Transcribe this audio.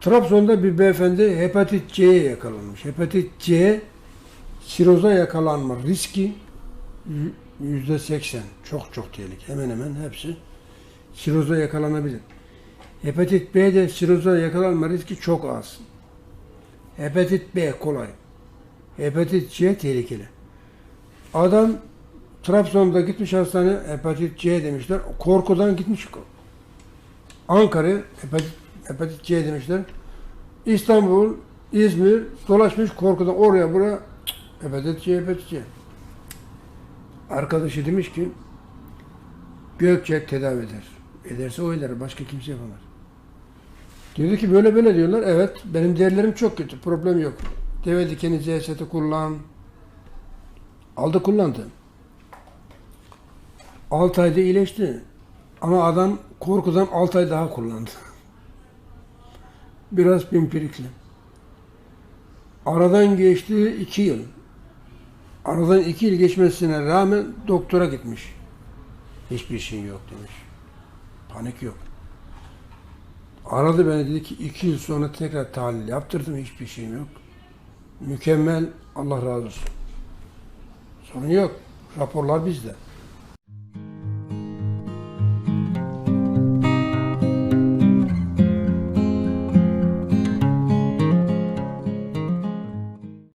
Trabzon'da bir beyefendi hepatit C'ye yakalanmış. Hepatit C siroza yakalanma riski yü- yüzde seksen. Çok çok tehlikeli. Hemen hemen hepsi siroza yakalanabilir. Hepatit B'de siroza yakalanma riski çok az. Hepatit B kolay. Hepatit C tehlikeli. Adam Trabzon'da gitmiş hastane hepatit C demişler. Korkudan gitmiş. Ankara hepatit, hepatit C demişler. İstanbul, İzmir dolaşmış korkudan oraya buraya hepatit C, hepatit C. Arkadaşı demiş ki Gökçek tedavi eder. Ederse o eder. Başka kimse yapamaz. Dedi ki böyle böyle diyorlar. Evet benim değerlerim çok kötü. Problem yok. Deve dikeni CST kullan. Aldı kullandı. 6 ayda iyileşti. Ama adam korkudan 6 ay daha kullandı. Biraz pimpirikli. Aradan geçti 2 yıl. Aradan 2 yıl geçmesine rağmen doktora gitmiş. Hiçbir şey yok demiş. Panik yok. Aradı beni dedi ki 2 yıl sonra tekrar tahlil yaptırdım hiçbir şeyim yok. Mükemmel Allah razı olsun. Sorun yok. Raporlar bizde.